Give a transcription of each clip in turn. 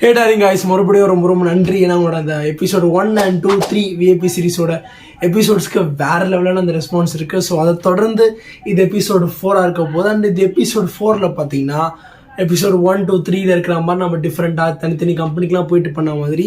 ஹே டாரிங் மறுபடியும் ரொம்ப ரொம்ப நன்றி. ஏன்னா உங்களோட அந்த episode one and two three VAP சீரிஸோட எபிசோட்ஸ்க்கு வேற லெவலான அந்த ரெஸ்பான்ஸ் இருக்குது ஸோ அதை தொடர்ந்து இது எபிசோடு ஃபோராக இருக்க போது அண்ட் இது எபிசோட் ஃபோரில் பார்த்தீங்கன்னா எபிசோட் ஒன் டூ த்ரீல இருக்கிற மாதிரி நம்ம டிஃப்ரெண்ட்டாக தனித்தனி கம்பெனிக்கெலாம் போயிட்டு பண்ண மாதிரி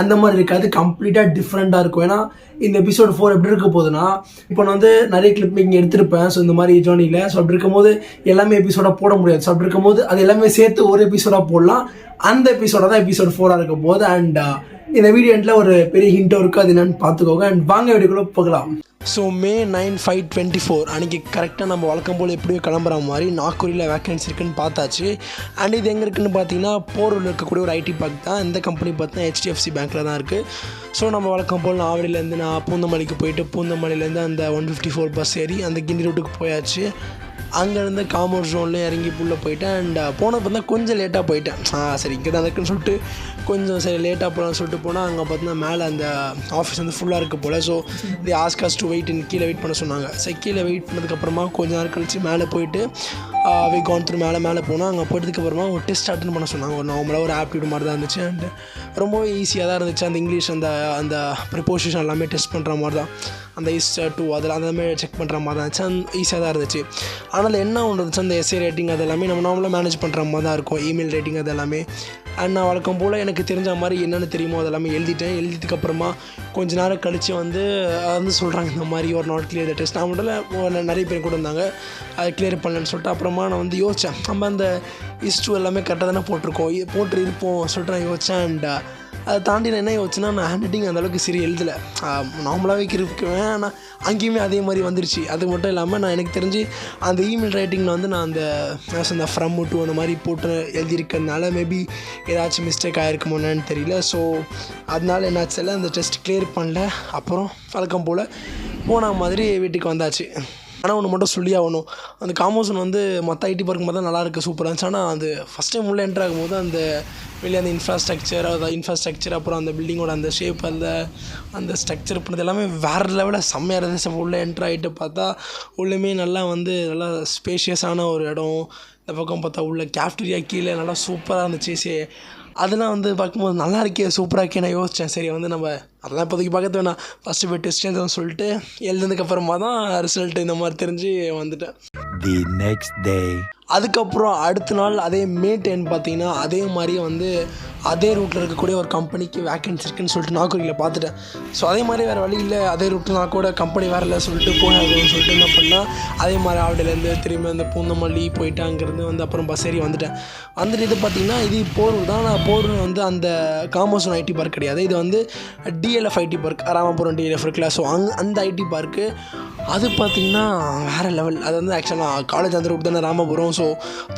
அந்த மாதிரி இருக்காது. கம்ப்ளீட்டாக டிஃப்ரெண்ட்டாக இருக்கும். ஏன்னா இந்த எபிசோட் ஃபோர் எப்படி இருக்க போகுதுன்னா இப்போ நான் வந்து நிறைய கிளிப் மேக்கிங் எடுத்திருப்பேன். ஸோ இந்த மாதிரி ஜோனியில் ஸோ அப்படி இருக்கும்போது எல்லாமே எபிசோடாக போட முடியாது. ஸோ அப்படி இருக்கும்போது அது எல்லாமே சேர்த்து ஒரு எபிசோடாக போடலாம். அந்த எபிசோட தான் எபிசோட் ஃபோராக இருக்க போது அண்ட் uh, இந்த வீடியோ எண்டில் ஒரு பெரிய ஹிண்ட்டும் இருக்குது அது என்னன்னு பார்த்துக்கோங்க. அண்ட் வாங்க வீடியோக்குள்ளே போகலாம். So May nine five twenty four அன்றைக்கி கரெக்டாக நம்ம வழக்கம் போல் எப்படியோ கிளம்புற மாதிரி நாக்கூரியில் வேக்கன்சி இருக்குன்னு பார்த்தாச்சு. அண்ட் இது எங்கே இருக்குன்னு பார்த்தீங்கன்னா போரூரில் இருக்கக்கூடிய ஒரு ஐடி பார்க் தான். இந்த கம்பெனி பார்த்தீங்கன்னா ஹெச்டிஎஃப்சி பேங்க்கில் தான் இருக்குது ஸோ நம்ம வழக்கம் போல் ஆவடியிலேருந்து நான் பூந்தமல்லிக்கு போயிட்டு பூந்தமல்லியிலேருந்து அந்த ஒன் ஃபிஃப்டி ஃபோர் பஸ் ஏறி அந்த கிண்டி ரூட்டுக்கு போயாச்சு. அங்கேருந்து காமர்ஸ் ஜோன்லேயும் இறங்கி உள்ளே போயிட்டேன். அண்ட் uh, போனப்போ தான் கொஞ்சம் லேட்டாக போயிட்டேன். ஆ சரி இங்கே தான் இருக்குன்னு சொல்லிட்டு கொஞ்சம் சரி லேட்டாக போகலான்னு சொல்லிட்டு போனால் அங்கே பார்த்தீங்கன்னா மேலே அந்த ஆஃபீஸ் வந்து ஃபுல்லாக இருக்குது போல். So the asked us to wait in கீழே வெயிட் பண்ண சொன்னாங்க. சரி கீழே வெயிட் பண்ணதுக்கப்புறமா கொஞ்ச நேரம் கழிச்சு மேலே போயிட்டு வி கான் த்ரூ மேலே மேலே போனால் அங்கே போயிட்டதுக்கப்புறமா ஒரு டெஸ்ட் அட்டன் பண்ண சொன்னாங்க. ஒரு நார்மலாக ஒரு ஆப்டியூட் மாதிரி தான் இருந்துச்சு. அண்ட் ரொம்பவே ஈஸியாக தான் இருந்துச்சு. அந்த இங்கிலீஷ் அந்த அந்த ப்ரிப்போசிஷன் எல்லாமே டெஸ்ட் பண்ணுற மாதிரி தான். அந்த ஈஸ்டர் டூ அதில் அந்த மாதிரி செக் பண்ணுற மாதிரி தான் இருந்துச்சு. அந்த ஈஸியாக தான் இருந்துச்சு. ஆனால் என்ன ஒன்று இருந்துச்சு அந்த எஸ்ஏ ரேட்டிங் அது எல்லாமே நம்ம நார்மலாக மேனேஜ் பண்ணுற மாதிரி தான் இருக்கும். இமெயில் ரேட்டிங் அது எல்லாமே. அண்ட் நான் வழக்கம் போல் எனக்கு தெரிஞ்ச மாதிரி என்னென்ன தெரியுமோ அதெல்லாமே எழுதிட்டேன். எழுதிட்டுக்கப்புறமா கொஞ்ச நேரம் கழித்து வந்து அது வந்து சொல்கிறாங்க இந்த மாதிரி ஒரு நாட் கிளியர் டெஸ்ட் நான் மட்டும் நிறைய பேர் கூட இருந்தாங்க. அதை கிளியர் பண்ணலன்னு சொல்லிட்டு அப்புறமா நான் வந்து யோசித்தேன் நம்ம அந்த இஸ்டூ எல்லாமே கரெக்டாக தானே போட்டிருக்கோம். போட்டு இருப்போம் சொல்லிட்டு நான் யோசித்தேன் அண்ட் அதை தாண்டி நான் என்ன யோசிச்சேன்னா நான் ஹேண்ட் ரைட்டிங் அந்தளவுக்கு சரி எழுதலை. நார்மலாகவே இருக்குவேன் ஆனால் அங்கேயுமே அதே மாதிரி வந்துருச்சு. அது மட்டும் இல்லாமல் நான் எனக்கு தெரிஞ்சு அந்த இமெயில் ரைட்டிங்கில் வந்து நான் அந்த அந்த ஃப்ரம் டூ அந்த மாதிரி போட்டு எழுதியிருக்கிறதுனால மேபி ஏதாச்சும் மிஸ்டேக் ஆகிருக்குமோ என்னன்னு தெரியல. ஸோ அதனால என்னாச்சு அந்த டெஸ்ட் கிளியர் பண்ணல. அப்புறம் வழக்கம் போல் போன மாதிரி வீட்டுக்கு வந்தாச்சு. ஆனால் ஒன்று மட்டும் சொல்லி ஆகணும். அந்த காமோசன் வந்து மற்ற ஐடி பார்க் மாதிரி தான் நல்லாயிருக்கு சூப்பராக இருந்துச்சு. ஆனால் அது ஃபஸ்ட் டைம் உள்ளே என்ட்ரு ஆகும்போது அந்த வெளியே அந்த இன்ஃப்ராஸ்ட்ரக்சர் அது இன்ஃப்ராஸ்ட்ரக்சர் அப்புறம் அந்த பில்டிங்கோட அந்த ஷேப் அந்த அந்த ஸ்ட்ரக்சர் பண்ணது எல்லாமே வேறு லெவலில் செம்மையாக இருந்துச்சு. உள்ளே என்ட்ரு ஆகிட்டு பார்த்தா உள்ளேயுமே நல்லா வந்து நல்லா ஸ்பேஷியஸான ஒரு இடம். இந்த பக்கம் பார்த்தா உள்ள கேஃப்டீரியா கீழே நல்லா சூப்பராக இருந்துச்சு. சே அதெல்லாம் வந்து பார்க்கும்போது நல்லா இருக்கே சூப்பராக இருக்கே நான் யோசித்தேன் சரி வந்து நம்ம அதெல்லாம் இப்போதைக்கு பார்க்கறது வேணாம். ஃபஸ்ட்டு போய் டெஸ்ட் எழுதணும்னு சொல்லிட்டு எழுதுனதுக்கப்புறமா தான் ரிசல்ட் இந்த மாதிரி தெரிஞ்சு வந்துட்டேன். The next day. அதுக்கப்புறம் அடுத்த நாள் அதே மே டென் பார்த்தீங்கன்னா அதே மாதிரியே வந்து அதே ரூட்டில் இருக்கக்கூடிய ஒரு கம்பெனிக்கு வேக்கன்ஸ் இருக்குன்னு சொல்லிட்டு நாகூரில் பார்த்துட்டேன். ஸோ அதே மாதிரி வேறு வழி இல்லை. அதே ரூட்டில் நான் கூட கம்பெனி வேறு இல்லை சொல்லிட்டு போயாகணும்னு சொல்லிட்டு என்ன பண்ணால் அதே மாதிரி ஆவடிலேருந்து திரும்பி அந்த பூந்தமல்லி போயிட்டு அங்கேருந்து வந்து அப்புறம் பஸ் ஏறி வந்துட்டேன். வந்துட்டு இது பார்த்திங்கன்னா இது போரூர் தான். நான் போரூர் வந்து அந்த காமர்ஸ் ஐடி பார்க் கிடையாது. இது வந்து DLF IT park Ramapuram DLF இருக்குல்ல. ஸோ அங் அந்த ஐடி பார்க்கு அது பார்த்தீங்கன்னா வேறு லெவல் அது வந்து ஆக்சுவலாக காலேஜ் அந்த ரூட் தானே ராமபுரம். ஸோ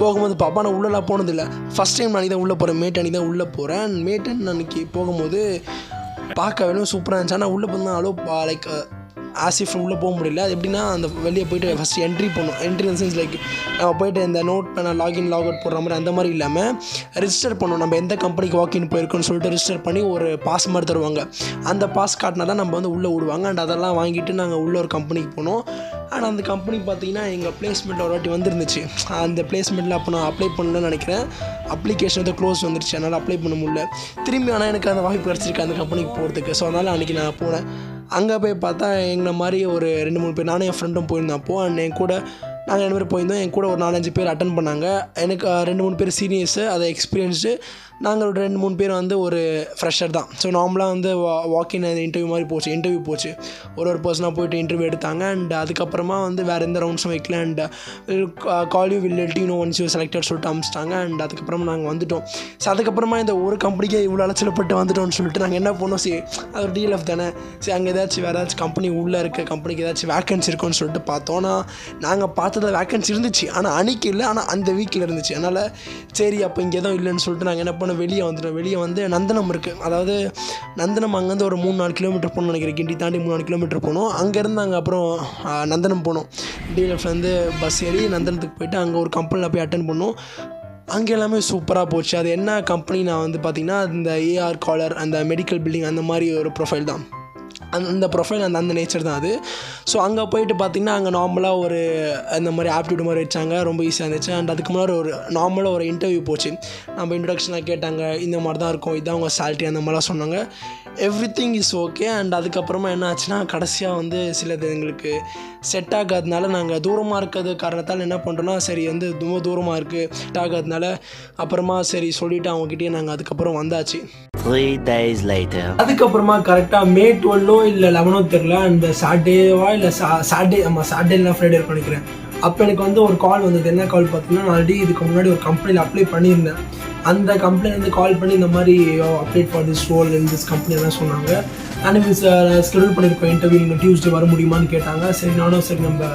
போகும்போது பாப்பா நான் உள்ளெல்லாம் போனதில்லை. ஃபஸ்ட் டைம் நான் தான் உள்ளே போகிறேன் மேட் அன்றைக்கி தான் உள்ளே போகிறேன் மேட்டன் அன்றைக்கி போகும்போது பார்க்க வேணும் சூப்பராக இருந்துச்சு. ஆனால் உள்ளே போனால் அலோ லைக் ஆசிஃப் உள்ளே போக முடியல. அது எப்படின்னா அந்த வெளியே போயிட்டு ஃபஸ்ட்டு என்ட்ரி பண்ணணும் என்ட்ரி சென்ஸ் லைக் நம்ம போயிட்டு இந்த நோட் பண்ண லாகின் லாக் அவுட் போடுற மாதிரி அந்த மாதிரி இல்லாமல் ரிஜிஸ்டர் பண்ணணும். நம்ம எந்த கம்பெனிக்கு வாக்கின் போயிருக்கோம்னு சொல்லிட்டு ரிஜிஸ்டர் பண்ணி ஒரு பாஸ் மாதிரி தருவாங்க. அந்த பாஸ் காட்டினா தான் நம்ம வந்து உள்ளே விடுவாங்க அண்ட் அதெல்லாம் வாங்கிட்டு நாங்கள் உள்ள ஒரு கம்பெனிக்கு போனோம். ஆனால் அந்த கம்பெனி பார்த்தீங்கன்னா எங்கள் பிளேஸ்மெண்ட் ஒரு வாட்டி வந்துருந்துச்சு. அந்த பிளேஸ்மெண்ட்டில் அப்போ நான் அப்ளை பண்ணலன்னு நினைக்கிறேன். அப்ளிகேஷன் வந்து க்ளோஸ் வந்துருச்சு. அதனால் அப்ளை பண்ண முடியல. திரும்பி ஆனால் எனக்கு அந்த வாய்ப்பு கிடச்சிருக்கு அந்த கம்பெனிக்கு போகிறதுக்கு ஸோ அதனால் அன்றைக்கி நான் போனேன். அங்கே போய் பார்த்தா எங்களை மாதிரி ஒரு ரெண்டு மூணு பேர் நானும் என் ஃப்ரெண்டும் போயிருந்தோம். அப்போது அண்ட் என் கூட நாங்கள் ரெண்டு பேர் போயிருந்தோம். என் கூட ஒரு நாலஞ்சு பேர் அட்டன் பண்ணாங்க. எனக்கு ரெண்டு மூணு பேர் சீனியர்ஸு அதை எக்ஸ்பீரியன்ஸ்டு நாங்கள் ஒரு ரெண்டு மூணு பேர் வந்து ஒரு ஃப்ரெஷர் தான். ஸோ நார்மலாக வந்து வா வாக்கின் இன்டர்வியூ மாதிரி போச்சு இன்டர்வியூ போச்சு. ஒரு ஒரு பர்சனாக போயிட்டு இன்டர்வியூ எடுத்தாங்க. அண்ட் அதுக்கப்புறமா வந்து வேறு எந்த ரவுண்ட்ஸும் வைக்கல. And call you will let you know once you selected சொல்லிட்டு அமிச்சிட்டாங்க. அண்ட் அதுக்கப்புறமா நாங்கள் வந்துட்டோம். ஸோ அதுக்கப்புறமா இந்த ஒரு கம்பெனிக்கே இவ்வளோ அலைச்சலப்பட்டு வந்துட்டோம்னு சொல்லிட்டு நாங்கள் என்ன பண்ணோம்? சரி அது ஒரு டிஎல்எஃப் தானே. சரி அங்கே ஏதாச்சும் வேறு ஏதாச்சும் கம்பெனி உள்ளே இருக்க கம்பெனிக்கு ஏதாச்சும் வேக்கன்சி இருக்கும்னு சொல்லிட்டு பார்த்தோன்னா நாங்கள் பார்த்ததில் வேக்கன்சி இருந்துச்சு. ஆனால் அன்னைக்கு இல்லை. ஆனால் அந்த வீக்கில் இருந்துச்சு. அதனால் சரி அப்போ இங்கே எதுவும் இல்லைன்னு சொல்லிட்டு நாங்கள் என்ன பண்ணோம்? வெளியே வந்துட்டேன். வெளியே வந்து நந்தனம் இருக்குது அதாவது நந்தனம் அங்கேருந்து ஒரு மூணு நாலு கிலோமீட்டர் போகணும்னு நினைக்கிறேன். கிண்டி தாண்டி மூணு நாலு கிலோமீட்டர் போனோம் அங்கேருந்து அங்கே அப்புறம் நந்தனம் போனோம் டிஎல்எஃப்லேருந்து பஸ் ஏறி நந்தனத்துக்கு போயிட்டு அங்கே ஒரு கம்பெனியில் போய் அட்டன் பண்ணோம். அங்கே எல்லாமே சூப்பராக போச்சு. அது என்ன கம்பெனி நான் வந்து பார்த்திங்கன்னா இந்த ஏஆர் காலர் அந்த மெடிக்கல் பில்டிங் அந்த மாதிரி ஒரு ப்ரொஃபைல் தான். அந்த அந்த ப்ரொஃபைல் அந்த அந்த நேச்சர் தான் அது. ஸோ அங்கே போயிட்டு பார்த்தீங்கன்னா அங்கே நார்மலாக ஒரு இந்த மாதிரி ஆப்டியூட் மாதிரி வச்சாங்க. ரொம்ப ஈஸியாக இருந்துச்சு. அண்ட் அதுக்கு முன்னாடி ஒரு நார்மலாக ஒரு இன்டர்வியூ போச்சு. நம்ம இன்ட்ரடக்ஷனாக கேட்டாங்க. இந்த மாதிரி தான் இருக்கும். இதான் உங்கள் சேல்ரி அந்த மாதிரிலாம் சொன்னாங்க. Everything is okay and அதுக்கப்புறமா என்ன ஆச்சுன்னா கடைசியாக வந்து சிலது எங்களுக்கு செட் ஆகாதனால நாங்கள் தூரமாக இருக்கிறது காரணத்தால் என்ன பண்ணுறோன்னா சரி வந்து ரொம்ப தூரமாக இருக்குது செட் ஆகாதனால அப்புறமா சரி சொல்லிவிட்டு அவங்ககிட்டயே நாங்கள் அதுக்கப்புறம் வந்தாச்சு. Three days later. அதுக்கப்புறமா கரெக்டாக மே டுவெல்லோ இல்லை லெவனோ தெரில அந்த சாட்டர்டேவா இல்லை சா சாட்டர்டே ஆமாம் சாட்டர்டே இல்லை ஃப்ரைடே இருக்கும் நினைக்கிறேன். அப்போ எனக்கு வந்து ஒரு கால் வந்தது. என்ன கால் பார்த்தீங்கன்னா நான் ஆல்ரெடி இதுக்கு முன்னாடி ஒரு கம்பெனியில் அப்ளை பண்ணியிருந்தேன். அந்த கம்பெனிலேருந்து கால் பண்ணி இந்த மாதிரி update for this role in this கம்பெனிலாம் சொன்னாங்க. அண்ட் ஸ்கெடியூல் பண்ணியிருக்கோம் இன்டர்வியூ நீங்கள் டியூஸ்டே வர முடியுமான்னு கேட்டாங்க. சரி நானும் சரி நம்ம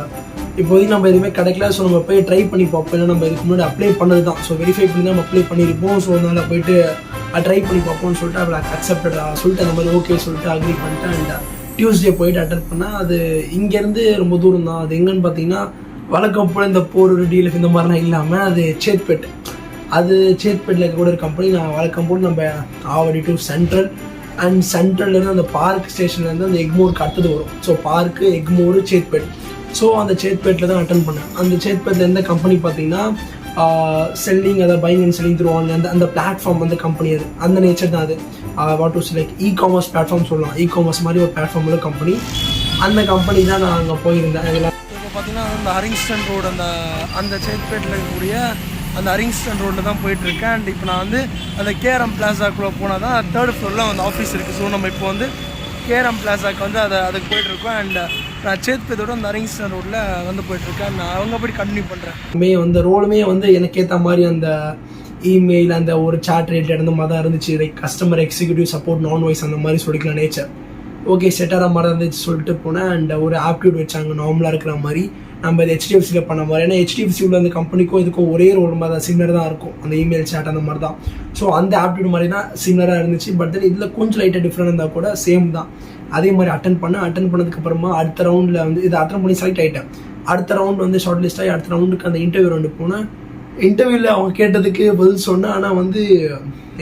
இப்போதைக்கு நம்ம எதுவுமே கிடைக்கல. ஸோ நம்ம போய் ட்ரை பண்ணி பார்ப்போம். ஏன்னா நம்ம இதுக்கு முன்னாடி அப்ளை பண்ணது தான் ஸோ வெரிஃபை பண்ணி தான் நம்ம அப்ளை பண்ணியிருப்போம். ஸோ அதனால் போயிட்டு ட்ரை பண்ணி பார்ப்போம்னு சொல்லிட்டு அவளை அக்செப்டடா சொல்லிட்டு அந்த மாதிரி ஓகே சொல்லிட்டு அக்ரி பண்ணிட்டு அண்ட் டியூஸ்டே போயிட்டு அட்டன் பண்ணால் அது இங்கேருந்து ரொம்ப தூரம் தான் அது எங்கன்னு பார்த்தீங்கன்னா வழக்கம் போல் இந்த போர் டீலஃப் இந்த மாதிரிலாம் இல்லாமல் அது சேத்பேட். அது சேத்பேட்டில் இருக்க கூட ஒரு கம்பெனி நான் வழக்கம் போல் நம்ம ஆவடி டு சென்ட்ரல் அண்ட் சென்ட்ரல்லேருந்து அந்த பார்க் ஸ்டேஷன்லேருந்து அந்த எக்மோருக்கு அடுத்தது வரும். So park Egmore Chetpet. So அந்த சேத்பேட்டில் தான் அட்டன் பண்ணேன். அந்த சேத்பேட்டில் எந்த கம்பெனி பார்த்தீங்கன்னா செல்லிங் அதை பைங் அண்ட் செல்லிங் தருவாங்க அந்த அந்த பிளாட்ஃபார்ம் வந்து கம்பெனி அது. அந்த நேச்சர் தான் அது. What to like e commerce platform சொல்லலாம். இ காமர்ஸ் மாதிரி ஒரு பிளாட்ஃபார்ம் உள்ள கம்பெனி அந்த கம்பெனி தான் நான் அங்கே போயிருந்தேன். இதெல்லாம் இப்போ பார்த்தீங்கன்னா அந்த ஹரிங்ஸ்டன் ரோடு அந்த அந்த சேத்பேட்டில் இருக்கக்கூடிய அந்த அரிங்ஸ்டன் ரோட்டில் தான் போயிட்டுருக்கேன். அண்ட் இப்போ நான் வந்து அந்த கேரம் பிளாசாக்குள்ளே போனால் தான் தேர்ட் ஃப்ளோரில் அந்த ஆஃபீஸ் இருக்குது ஸோ நம்ம இப்போ வந்து கேரம் பிளாசாக்கு வந்து அதை அதுக்கு போயிட்டுருக்கோம். அண்ட் நான் சேத்பேத்தோட அந்த ஹரிங்ஸ்டன் ரோட்டில் வந்து போயிட்டுருக்கேன். நான் அவங்க அப்படி கண்டினியூ பண்ணுறேன் மே அந்த ரோலுமே வந்து எனக்கு ஏற்ற மாதிரி அந்த இமெயில் அந்த ஒரு சாட் ரிலேட்டட் அந்த மாதிரி தான் இருந்துச்சு. லைக் கஸ்டமர் எக்ஸிக்யூட்டிவ் சப்போர்ட் நான் வாய்ஸ் அந்த மாதிரி சொல்லிக்கலாம் நேச்சர் ஓகே செட்டாக மாதிரி இருந்துச்சு சொல்லிட்டு போனேன். அண்ட் ஒரு ஆப்டியூட் வச்சாங்க நார்மலாக இருக்கிற மாதிரி. நம்ம இது ஹெச்டிஎஃப்சியில் பண்ண மாதிரி. ஏன்னா ஹெச்டிஎஃப்சி உள்ள அந்த கம்பெனிக்கும் இதுக்கும் ஒரே ரோல் மாதிரி தான் சிமிலர் தான் இருக்கும். அந்த இமெயில் சேட் அந்த மாதிரி தான் ஸோ அந்த ஆப்டியூட் மாதிரி தான் சிமிலராக இருந்துச்சு. பட் தென் இதில் கொஞ்சம் லைட்டாக டிஃப்ரெண்ட் இருந்தால் கூட சேம் தான். அதே மாதிரி அட்டன் பண்ணேன் அட்டன் பண்ணதுக்கப்புறமா அடுத்த ரவுண்டில் வந்து இதை அட்டன் பண்ணி செலக்ட் ஆகிட்டேன் அடுத்த ரவுண்ட் வந்து ஷார்ட் லிஸ்ட் ஆகி அடுத்த ரவுண்டுக்கு அந்த இன்டர்வியூ ரவுண்டு போனேன். இன்டர்வியூவில் அவங்க கேட்டதுக்கு பதில் சொன்னேன் ஆனால் வந்து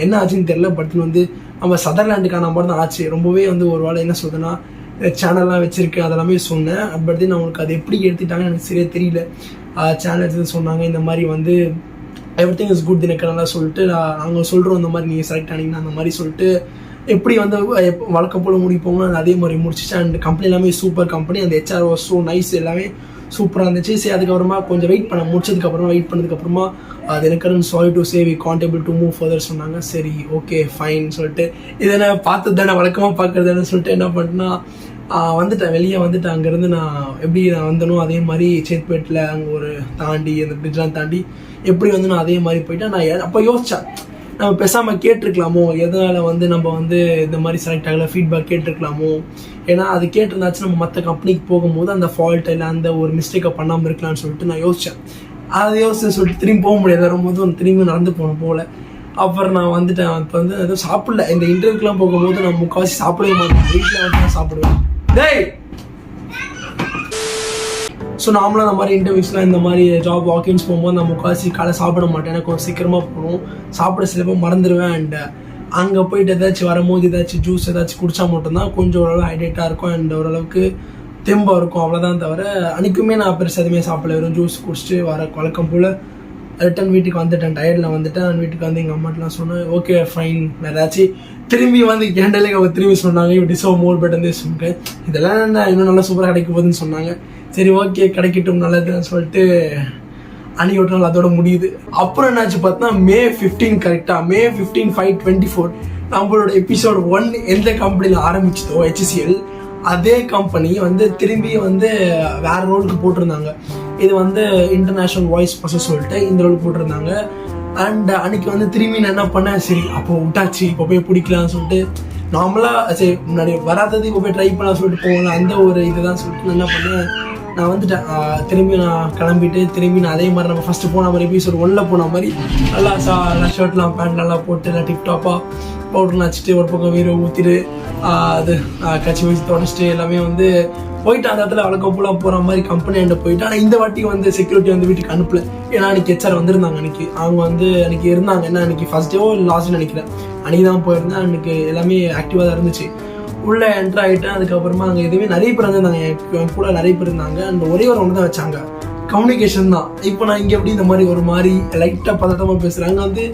என்ன ஆச்சுன்னு தெரியல பட் வந்து நம்ம சதர்லாண்டுக்கான மாதிரி தான் ஆச்சு. ரொம்பவே வந்து ஒரு வேலை என்ன சொல்றேன்னா சேனல்லாம் வச்சுருக்கு அதெல்லாமே சொன்னேன். பட் தென் அவங்களுக்கு அது எப்படி எடுத்துட்டாங்கன்னு எனக்கு சரியாக தெரியல. சேனல் எடுத்து சொன்னாங்க இந்த மாதிரி வந்து எவ்ரி திங் இஸ் குட் எனக்கு சொல்லிட்டு நான் அவங்க சொல்கிறோம் இந்த மாதிரி நீங்கள் செலக்ட் ஆனீங்கன்னா அந்த மாதிரி சொல்லிட்டு எப்படி வந்து வழக்கம் போல் முடிப்போங்களோ அதே மாதிரி முடிச்சிச்சு. அண்ட் கம்பெனி எல்லாமே சூப்பர் கம்பெனி அந்த ஹெச்ஆர் வாஸ் ஸோ நைஸ் எல்லாமே சூப்பராக இருந்துச்சு. சரி அதுக்கப்புறமா கொஞ்சம் வெயிட் பண்ண முடிச்சதுக்கப்புறமா வெயிட் பண்ணதுக்கப்புறமா அது எனக்கு sorry to say can't able to move further சொன்னாங்க. சரி ஓகே ஃபைன் சொல்லிட்டு இதை நான் பார்த்து தானே வழக்கமாக பார்க்குறதுன்னு சொல்லிட்டு என்ன பண்ணேன்னா வந்துட்டேன். வெளியே வந்துட்டேன். அங்கேருந்து நான் எப்படி நான் வந்தனோ அதே மாதிரி சேத்பேட்டில் அங்கே ஒரு தாண்டி அந்த பிரிட்ஜெலாம் தாண்டி எப்படி வந்து நான் அதே மாதிரி போயிட்டேன். நான் அப்போ யோசித்தேன் நம்ம பேசாமல் கேட்டிருக்கலாமோ? எதனால் வந்து நம்ம வந்து இந்த மாதிரி செலக்ட் ஆகல? ஃபீட்பேக் கேட்டிருக்கலாமோ? ஏன்னா அது கேட்டிருந்தாச்சு நம்ம மற்ற கம்பெனிக்கு போகும்போது அந்த ஃபால்ட் இல்லை அந்த ஒரு மிஸ்டேக்கை பண்ணாமல் இருக்கலாம்னு சொல்லிட்டு நான் யோசித்தேன் அதை யோசிச்சு சொல்லிட்டு திரும்பி போக முடியாது. வரும்போது வந்து திரும்பி நடந்து போகணும் போல. அப்புறம் நான் வந்துட்டேன். இப்போ வந்து எதுவும் சாப்பிடல. இந்த இன்டர்வியூக்கெலாம் போகும்போது நான் முக்கால்வாசி சாப்பிடவே மாட்டேன். வீட்டில் வந்து தான் சாப்பிடுவேன். டேய்! ஸோ நார்மலாக இந்த மாதிரி இன்டர்வியூஸ்லாம் இந்த மாதிரி ஜாப் வாக்கிங்ஸ் போகும்போது நான் முக்கால்வாசி காலை சாப்பிட மாட்டேன். எனக்கு கொஞ்சம் சீக்கிரமாக போகணும். சாப்பிட சில பேர் மறந்துடுவேன் அண்ட் அங்கே போயிட்டு ஏதாச்சும் வரும்போது ஏதாச்சும் ஜூஸ் ஏதாச்சும் குடித்தா மட்டும்தான் கொஞ்சம் ஓரளவு ஹைட்ரேட்டாக இருக்கும். அண்ட் ஓரளவுக்கு தெம்பாக இருக்கும். அவ்வளோதான் தவிர அன்றைக்குமே நான் பெருசு எதுவுமே சாப்பிடல. வெறும் ஜூஸ் குடிச்சிட்டு வர வழக்கம் போல் ரிட்டன் வீட்டுக்கு வந்துட்டேன். டயர்டில் வந்துட்டேன். வீட்டுக்கு வந்து எங்கள் அம்மாட்டெலாம் சொன்னேன் ஓகே ஃபைன் ஏதாச்சும் திரும்பி வந்து கேண்டலுக்கு அவங்க திரும்பி சொன்னாங்க. இப்படி சோ மோர் பெட்டர் சொல்லிட்டு இதெல்லாம் என்ன இன்னும் நல்லா சூப்பராக கிடைக்க போகுதுன்னு சொன்னாங்க. சரி ஓகே கிடைக்கட்டும் நல்லதுன்னு சொல்லிட்டு அன்னைக்கு ஒரு நாள் அதோட முடியுது. அப்புறம் என்னாச்சு பார்த்தா மே ஃபிஃப்டீன் கரெக்டாக May fifteen five twenty four நம்மளோட எபிசோட் ஒன் எந்த கம்பெனியில் ஆரம்பிச்சதோ ஹெச்சிஎல் அதே கம்பெனி வந்து திரும்பி வந்து வேற ரோலுக்கு போட்டிருந்தாங்க. இது வந்து இன்டர்நேஷ்னல் வாய்ஸ் ப்ரொசஸ் சொல்லிட்டு இந்த ரோல் போட்டிருந்தாங்க. அண்ட் அன்னைக்கு வந்து திரும்பி நான் என்ன பண்ணேன்? சரி அப்போ விட்டாச்சு இப்போ போய் பிடிக்கலாம்னு சொல்லிட்டு. நார்மலாக சரி முன்னாடி வராதது இப்போ போய் ட்ரை பண்ணலாம் சொல்லிட்டு போகலாம் அந்த ஒரு இதுதான் சொல்லிட்டு நான் என்ன பண்ணேன்? நான் வந்துட்டேன். திரும்பி நான் கிளம்பிட்டு திரும்பி நான் அதே மாதிரி நம்ம ஃபஸ்ட்டு போன மாதிரி எபிசோட் ஒன்றில் போன மாதிரி நல்லா சா நல்லா ஷர்ட்லாம் பேண்ட் நல்லா போட்டு நல்லா டிப்டாப்பாக பவுடர்லாம் வச்சுட்டு ஒரு பக்கம் வீரை ஊற்றிட்டு அது ஆஹ் கச்சி வச்சு தொடச்சிட்டு எல்லாமே வந்து போயிட்டு அந்த இடத்துல வழக்கம் போல போகிற மாதிரி கம்பெனி என்கிட்ட போயிட்டு ஆனால் இந்த வாட்டி வந்து செக்யூரிட்டி வந்து வீட்டுக்கு அனுப்பல. ஏன்னா அன்னைக்கு ஹெச்ஆர் வந்திருந்தாங்க அன்னைக்கு. அவங்க வந்து அன்னைக்கு இருந்தாங்க. என்ன அன்னைக்கு ஃபர்ஸ்ட் டேவோ லாஸ்ட் நினைக்கிறேன். அன்னைக்கு தான் போயிருந்தேன். அன்னைக்கு எல்லாமே ஆக்டிவாக தான் இருந்துச்சு. உள்ளே என்ட்ரு ஆகிட்டேன் அதுக்கப்புறமா அங்கே எதுவுமே நிறைய பேர் இருந்தாங்க என் என் கூட நிறைய பேர் இருந்தாங்க. அந்த ஒரே ஒரு ஒன்று தான் வச்சாங்க. கம்யூனிகேஷன் தான். இப்போ நான் இங்கே எப்படி இந்த மாதிரி ஒரு மாதிரி லைட்டாக பதட்டமாக பேசுகிறேன் அங்கே வந்து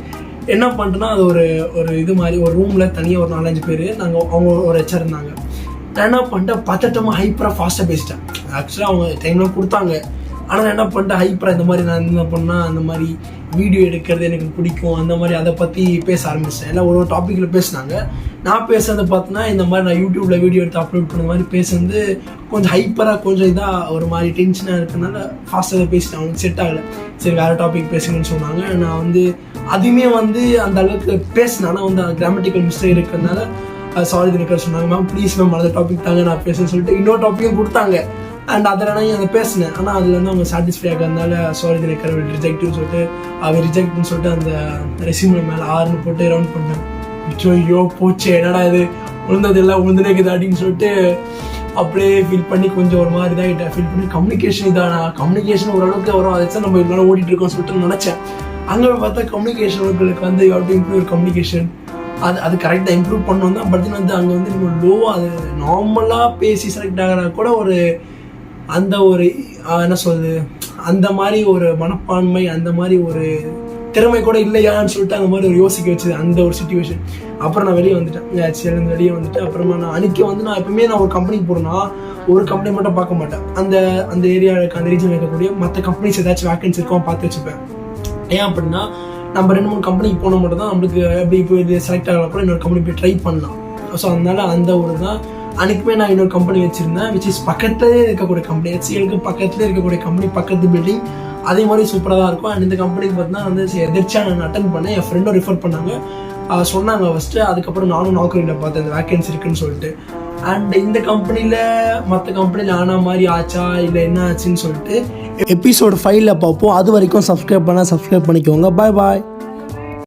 என்ன பண்ணிட்டுனா அது ஒரு ஒரு இது மாதிரி ஒரு ரூமில் தனியாக ஒரு நாலஞ்சு பேர் நாங்கள் அவங்க ஒரு ஹெச்சர் இருந்தாங்க. நான் என்ன பண்ணிட்டேன்? பதட்டமாக ஹைப்பராக ஃபாஸ்ட்டாக பேசிட்டேன். ஆக்சுவலாக அவங்க டைம்லாம் கொடுத்தாங்க. ஆனால் நான் என்ன பண்ணிட்டேன்? ஹைப்பராக இந்த மாதிரி நான் என்ன பண்ணால் அந்த மாதிரி வீடியோ எடுக்கிறது எனக்கு பிடிக்கும். அந்த மாதிரி அதை பற்றி பேச ஆரம்பிச்சிட்டேன் எல்லாம் ஒரு ஒரு டாப்பிக்கில் பேசினாங்க. நான் பேசுறது பார்த்தீங்கன்னா இந்த மாதிரி நான் யூடியூப்பில் வீடியோ எடுத்து அப்லோட் பண்ண மாதிரி பேசுறது கொஞ்சம் ஹைப்பராக கொஞ்சம் இதாக ஒரு மாதிரி டென்ஷனாக இருக்கிறதுனால ஃபாஸ்ட்டாக பேசிட்டேன். அவனுக்கு செட் ஆகலை. சரி வேறு டாபிக் பேசுங்கன்னு சொன்னாங்க. நான் வந்து அதுவுமே வந்து அந்த அளவுக்கு பேசினேன். ஆனால் வந்து கிராமட்டிக்கல் மிஸ்டேக் இருக்கிறதுனால சாரி தினக்கர் சொன்னாங்க மேம் ப்ளீஸ் மேம் அந்த டாபிக் தாங்க நான் பேசுன்னு சொல்லிட்டு இன்னொரு டாப்பிக்கும் கொடுத்தாங்க. அண்ட் அதில் நான் அதை பேசினேன் ஆனால் அதில் வந்து அவங்க சாட்டிஸ்ஃபை ஆகாதனால சாரி தினக்கர் ரிஜெக்ட்னு சொல்லிட்டு அவர் ரிஜெக்ட்னு சொல்லிட்டு அந்த ரெசியூமில் மேலே ஆறுன்னு போட்டு ரவுண்ட் பண்ணேன் ஐயோ, ஐயோ போச்சு என்னடா இது? விழுந்தது எல்லாம் உழுந்துனேக்குது அப்படின்னு சொல்லிட்டு அப்படியே ஃபீல் பண்ணி கொஞ்சம் ஒரு மாதிரி இதாகிட்டேன் ஃபீல் பண்ணி கம்யூனிகேஷன் இதானா? கம்யூனிகேஷன் ஓரளவுக்கு வரும். அதை தான் நம்ம இதனால ஓடிட்டு இருக்கோம் சொல்லிட்டு நினச்சேன். அங்கே பார்த்தா கம்யூனிகேஷன் உங்களுக்கு வந்து யூ டு இம்ப்ரூவ் கம்யூனிகேஷன் அது அது கரெக்டாக இம்ப்ரூவ் பண்ணணும் தான். பட் வந்து அங்கே வந்து நம்ம லோவாக அது நார்மலாக பேசி செலக்ட் ஆகினா கூட ஒரு அந்த ஒரு என்ன சொல்றது அந்த மாதிரி ஒரு மனப்பான்மை அந்த மாதிரி ஒரு திறமை கூட இல்லையான்னு சொல்லிட்டு அந்த மாதிரி ஒரு யோசிக்க வச்சது அந்த ஒரு சுச்சுவேஷன் அப்புறம் நான் வெளியே வந்துட்டேன். சேலந்து வெளியே வந்துட்டு அப்புறமா நான் அன்னைக்கு வந்து நான் எப்பவுமே நான் ஒரு கம்பெனிக்கு போகிறேன்னா ஒரு கம்பெனி மட்டும் பார்க்க மாட்டேன். அந்த அந்த ஏரியாவுக்கு அந்த ரீஜன் இருக்கக்கூடிய மற்ற கம்பெனிஸ் ஏதாச்சும் வேக்கன்சி இருக்கோ பார்த்து வச்சுப்பேன். ஏன் அப்படின்னா நம்ம ரெண்டு மூணு கம்பெனிக்கு போனால் மட்டும் தான் நம்மளுக்கு எப்படி இப்போ இது செலக்ட் ஆகலாம் கூட இன்னொரு கம்பெனி போய் ட்ரை பண்ணலாம். ஸோ அதனால அந்த ஒரு தான் அன்னைக்குமே நான் இன்னொரு கம்பெனி வச்சுருந்தேன் விச் இஸ் பக்கத்துலேயே இருக்கக்கூடிய கம்பெனி ஹெச்சிஎலுக்கு பக்கத்துலேயே இருக்கக்கூடிய கம்பெனி பக்கத்து பில்டிங் அதே மாதிரி சூப்பராக தான் இருக்கும். அண்ட் இந்த கம்பெனிக்கு பார்த்தீங்கன்னா வந்து எதிர்ச்சியாக நான் அட்டன் பண்ணேன். என் ஃப்ரெண்டும் ரிஃபர் பண்ணாங்க. சொன்னாங்க ஃபஸ்ட்டு அதுக்கப்புறம் நானும் நாக்கரியில் பார்த்தேன் இந்த வேக்கன்சி இருக்குன்னு சொல்லிட்டு. அண்ட் இந்த கம்பெனியில் மற்ற கம்பெனியில் ஆனா மாதிரி ஆச்சா இல்லை என்ன ஆச்சுன்னு சொல்லிட்டு எபிசோடு ஃபைவ்ல பார்ப்போம். அது வரைக்கும் சப்ஸ்கிரைப் பண்ணால் சப்ஸ்கிரைப் பண்ணிக்கோங்க. பாய் பாய்